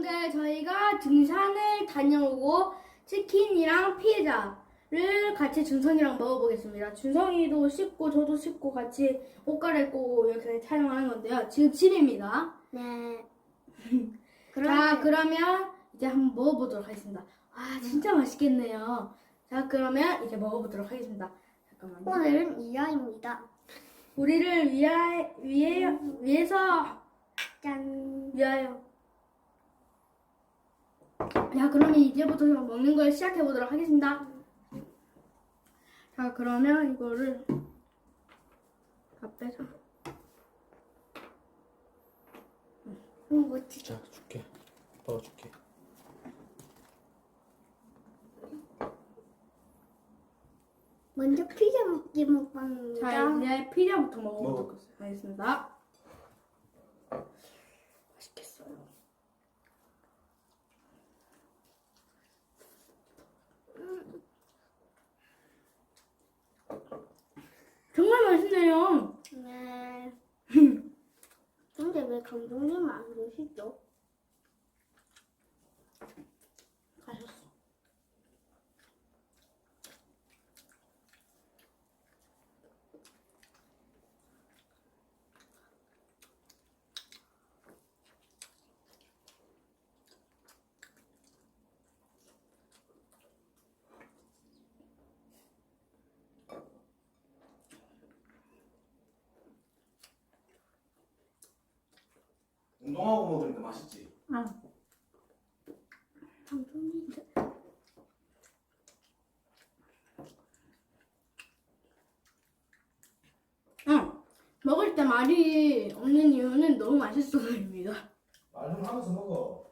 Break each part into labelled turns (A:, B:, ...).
A: 여러분들 저희가 등산을 다녀오고 치킨이랑 피자를 같이 준성이랑 먹어보겠습니다. 준성이도 씻고 저도 씻고 같이 옷 갈아입고 이렇게 촬영하는 건데요. 지금 집입니다.
B: 네.
A: 자 그러면 이제 한번 먹어보도록 하겠습니다. 아 진짜 맛있겠네요. 자 그러면 이제 먹어보도록 하겠습니다. 잠깐만요.
B: 오늘은 이하입니다.
A: 우리를 위하, 위해, 위해서
B: 짠.
A: 위하여. 자, 그러면 이제부터 먹는 걸 시작해 보도록 하겠습니다. 자, 그러면 이거를 다 빼자.
B: 음, 뭐지?
C: 자 줄게 아빠가 줄게
B: 먼저 피자 먹기 먹방입니다.
A: 자, 이제 피자부터
C: 먹어.
A: 먹어보도록 하겠습니다. 맛있겠어요. 맛있네요.
B: 네. 근데 왜 감독님은 안 계시죠?
A: 가셨어.
C: 운동하고 먹으니까 맛있지
A: 아,
B: 감독님.
A: 응. 먹을 때 말이 없는 이유는 너무 맛있어서입니다.
C: 말 좀 하면서 먹어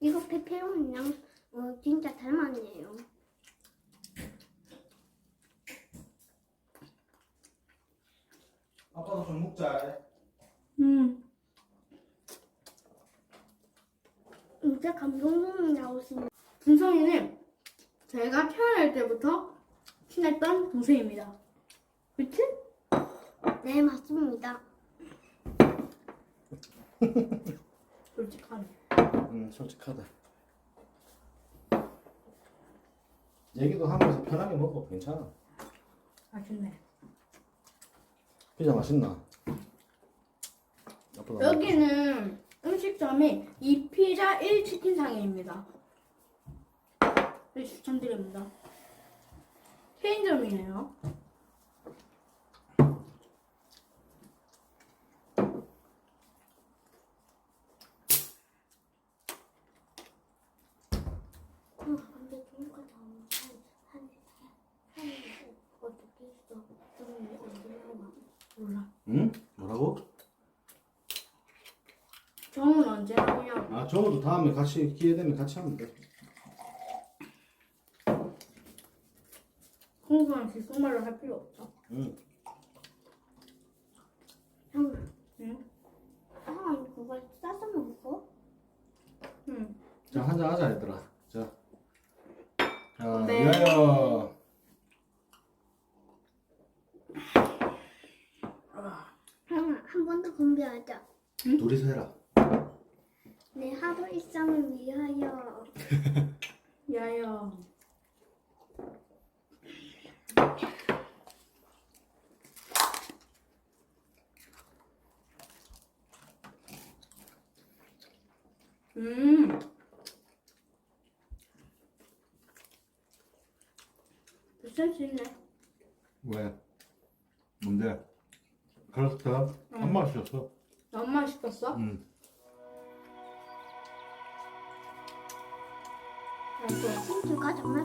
B: 이거 페페로니랑 어, 진짜 닮았네요.
C: 아빠도 좀 먹자
A: 음.
B: 이제 감독님이 나오시면
A: 준성이는 제가 태어날 때부터 친했던 동생입니다. 그치?
B: 네 맞습니다.
A: 솔직하네.
C: 응 솔직하다 얘기도 하면서 편하게 먹어 괜찮아
A: 맛있네.
C: 피자 맛있나? 아빠도
A: 여기는 음식점이 이 피자 1 치킨상입니다. 네, 추천드립니다. 체인점이에요.
B: 어, 근데 누가 나오면 한한 어떻게 있어? 좀 언제
A: 몰라.
C: 응? 뭐라고?
A: 정은 언제 나오냐고.
C: 아 저거도 다음에 같이 기회 되면 같이 하면 돼
A: 궁금한 귓속말로 할 필요 없죠.
C: 응.
B: 형,
A: 응?
B: 아 그걸 싸서 먹어?
A: 응.
C: 자 한잔 하자 얘들아 자 자,
A: 네.
C: 위하여
B: 형, 한 번 더 공개하자.
C: 둘이서 해라
B: 내 하루 일상을 위하여.
A: 야야. 음. 수 있네.
C: 왜? 뭔데? 카라스타? 한 맛이었어
A: 너무 맛있었어?
C: 응
A: 맛있어.
B: 친구가 정말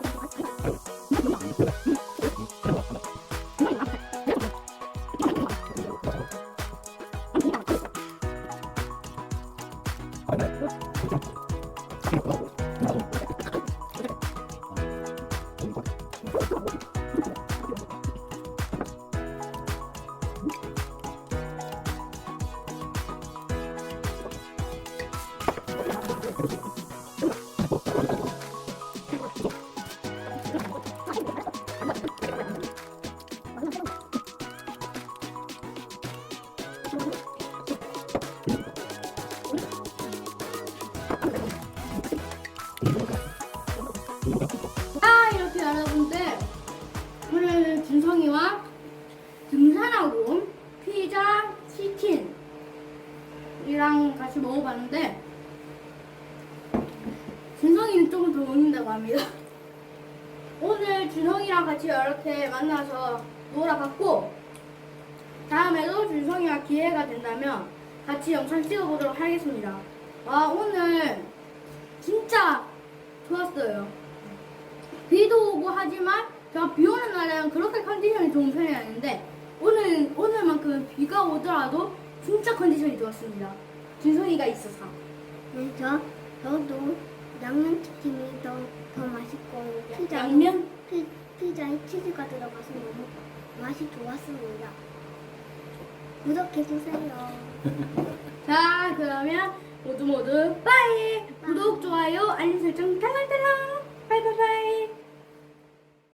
A: 아 이렇게 여러분들. 오늘 준성이와 등산하고 피자, 치킨 이랑 같이 먹어봤는데 준성이는 조금 더 먹는다고 합니다. 오늘 준성이랑 같이 이렇게 만나서 놀아봤고 다음에도 준성이와 기회가 된다면 같이 영상 찍어보도록 하겠습니다. 와 오늘 진짜 좋았어요. 비도 오고 하지만 제가 비 오는 날에는 그렇게 컨디션이 좋은 편이 아닌데 오늘 오늘만큼은 비가 오더라도 진짜 컨디션이 좋았습니다. 준성이가 있어서.
B: 네, 저 저도 양념 치킨이 더, 더 맛있고 피자
A: 양면?
B: 피, 피자에 치즈가 들어가서 너무 맛이 좋았습니다. 구독해 주세요.
A: 자 그러면 모두 모두 빠이 구독 좋아요 알림 설정 탈탈탈